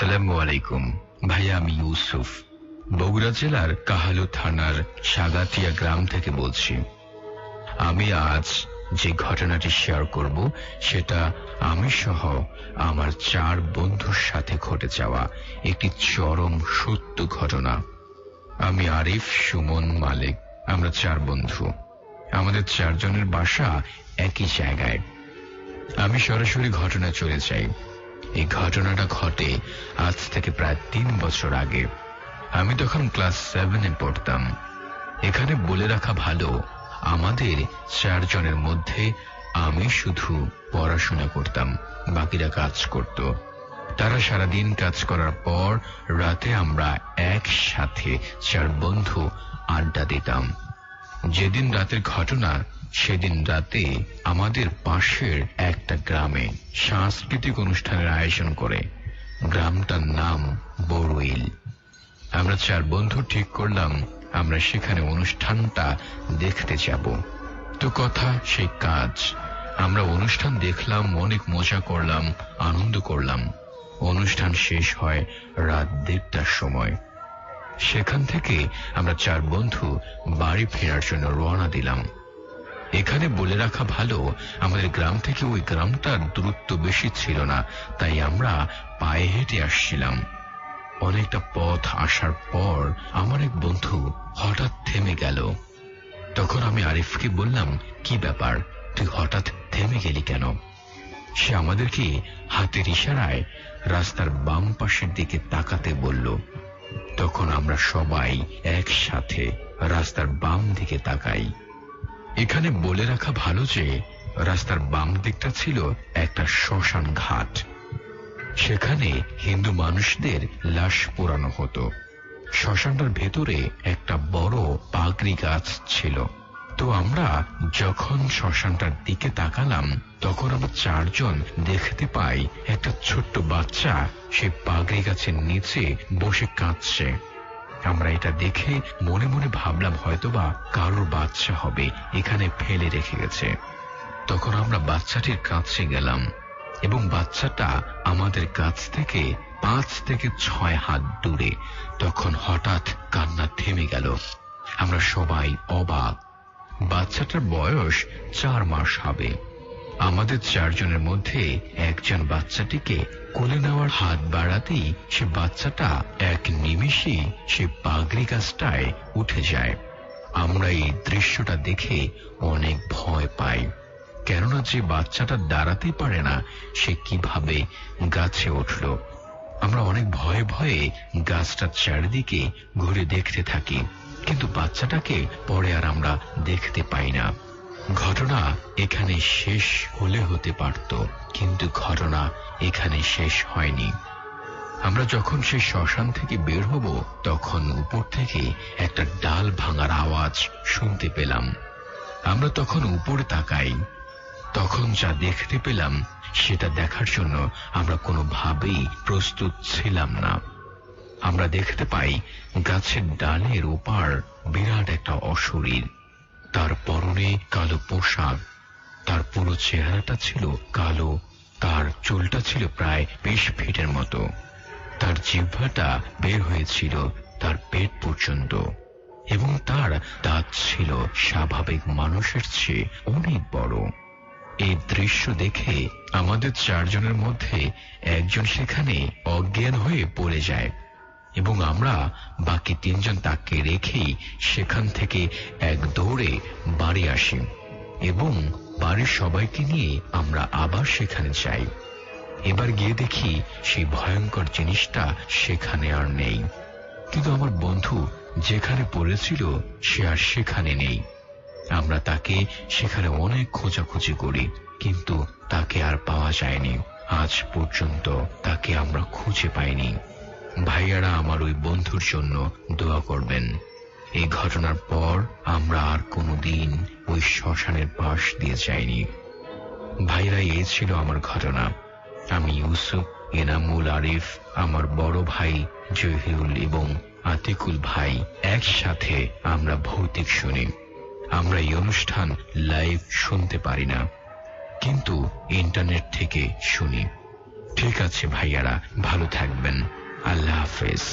আসসালামু আলাইকুম। ভাইয়া, আমি ইউসুফ। বগুড়া জেলার কাহালু থানার সাগাতিয়া গ্রাম থেকে বলছি। আমি আজ যে ঘটনাটি শেয়ার করব, সেটা আমি সহ আমার চার বন্ধুর সাথে ঘটে যাওয়া একটি চরম সত্য ঘটনা। আমি আরিফ সুমন মালিক, আমরা চার বন্ধু। আমাদের চারজনের বাসা একই জায়গায়। আমি সরাসরি ঘটনা চলে যাই। এই ঘটনাটা ঘটে আজ থেকে প্রায় তিন বছর আগে। আমি তখন ক্লাস সেভেনে পড়তাম। এখানে বলে রাখা ভালো, আমাদের চারজনের মধ্যে আমি শুধু পড়াশোনা করতাম, বাকিরা কাজ করত। তারা সারাদিন কাজ করার পর রাতে আমরা একসাথে চার বন্ধু আড্ডা দিতাম। যেদিন রাতের ঘটনা, সেদিন রাতে আমাদের পাশের একটা গ্রামে সাংস্কৃতিক অনুষ্ঠানের আয়োজন করে। গ্রামটার নাম বড়ুইল। আমরা চার বন্ধু ঠিক করলাম, আমরা সেখানে অনুষ্ঠানটা দেখতে যাব। তো কথা সেই কাজ। আমরা অনুষ্ঠান দেখলাম, অনেক মজা করলাম, আনন্দ করলাম। অনুষ্ঠান শেষ হয় রাত দেড়টার সময়। সেখান থেকে আমরা চার বন্ধু বাড়ি ফেরার জন্য রওনা দিলাম। এখানে বলে রাখা ভালো, আমাদের গ্রাম থেকে ওই গ্রামটার দূরত্ব বেশি ছিল না, তাই আমরা পায়ে হেঁটে আসছিলাম। অনেকটা পথ আসার পর আমার এক বন্ধু হঠাৎ থেমে গেল। তখন আমি আরিফকে বললাম, কি ব্যাপার? তুই হঠাৎ থেমে গেলি কেন? সে আমাদেরকে হাতের ইশারায় রাস্তার বাম পাশের দিকে তাকাতে বলল তখন আমরা সবাই একসাথে রাস্তার বাম দিকে তাকাই। এখানে বলে রাখা ভালো যে, রাস্তার বাম দিকটা ছিল একটা শ্মশান ঘাট। সেখানে হিন্দু মানুষদের লাশ পোড়ানো হতো। শ্মশানটার ভেতরে একটা বড় পাগড়ি গাছ ছিল। তো আমরা যখন শ্মশানটার দিকে তাকালাম, তখন আমরা চারজন দেখতে পাই একটা ছোট্ট বাচ্চা সে পাগড়ি গাছের নিচে বসে কাঁদছে। আমরা এটা দেখে মনে মনে ভাবলাম হয়তোবা কারোর বাচ্চা হবে, এখানে ফেলে রেখে গেছে। তখন আমরা বাচ্চাটির কাছে গেলাম এবং বাচ্চাটা আমাদের কাছ থেকে পাঁচ থেকে ছয় হাত দূরে। তখন হঠাৎ কান্না থেমে গেল। আমরা সবাই অবাক। বাচ্চাটার বয়স চার মাস হবে। আমাদের চারজনের মধ্যে একজন বাচ্চাটিকে কোলে নেওয়ার হাত বাড়াতেই সে বাচ্চাটা এক নিমিষেই সে পাগড়ি গাছটায় উঠে যায়। আমরা এই দৃশ্যটা দেখে অনেক ভয় পাই। কেননা যে বাচ্চাটা দাঁড়াতেই পারে না, সে কীভাবে গাছে উঠল? আমরা অনেক ভয়ে ভয়ে গাছটার চারিদিকে ঘুরে দেখতে থাকি। কিন্তু বাচ্চাটাকে পরে আর আমরা দেখতে পাই না। ঘটনা এখানে শেষ হলে হতে পারত, কিন্তু ঘটনা এখানে শেষ হয়নি। আমরা যখন সেই শ্মশান থেকে বের হব, তখন উপর থেকে একটা ডাল ভাঙার আওয়াজ শুনতে পেলাম। আমরা তখন উপরে তাকাই। তখন যা দেখতে পেলাম, সেটা দেখার জন্য আমরা কোনোভাবেই প্রস্তুত ছিলাম না। আমরা দেখতে পাই গাছের ডালের ওপার বিরাট একটা অশরীর। তার পরনে কালো পোশাক, তার পুরো চেহারাটা ছিল কালো, তার চুলটা ছিল প্রায় বিশ ফিটের মতো। তার জিহ্বাটা বের হয়েছিল তার পেট পর্যন্ত। এবং তার দাঁত ছিল স্বাভাবিক মানুষের চেয়ে অনেক বড়। এই দৃশ্য দেখে আমাদের চারজনের মধ্যে একজন সেখানে অজ্ঞান হয়ে পড়ে যায়। এবং আমরা বাকি তিনজন তাকে রেখেই সেখান থেকে এক দৌড়ে বাড়ি আসি এবং বাড়ির সবাইকে নিয়ে আমরা আবার সেখানে যাই। এবার গিয়ে দেখি সেই ভয়ঙ্কর জিনিসটা সেখানে আর নেই। কিন্তু আমার বন্ধু যেখানে পড়েছিল, সে আর সেখানে নেই। আমরা তাকে সেখানে অনেক খোঁজাখুঁজি করি, কিন্তু তাকে আর পাওয়া যায়নি। আজ পর্যন্ত তাকে আমরা খুঁজে পাইনি। ভাইয়ারা আমার ওই বন্ধুর জন্য দোয়া করবেন। এই ঘটনার পর আমরা আর কোনোদিন ওই শ্মশানের পাশ দিয়ে যাইনি। ভাইরা এই ছিল আমার ঘটনা। আমি ইউসুফ, এনামুল আরিফ, আমার বড় ভাই জহিরুল এবং আতিকুল ভাই একসাথে আমরা ভৌতিক শুনি। আমরা এই অনুষ্ঠান লাইভ শুনতে পারি না, কিন্তু ইন্টারনেট থেকে শুনি। ঠিক আছে ভাইয়ারা, ভালো থাকবেন। আল্লাহ হাফেজ।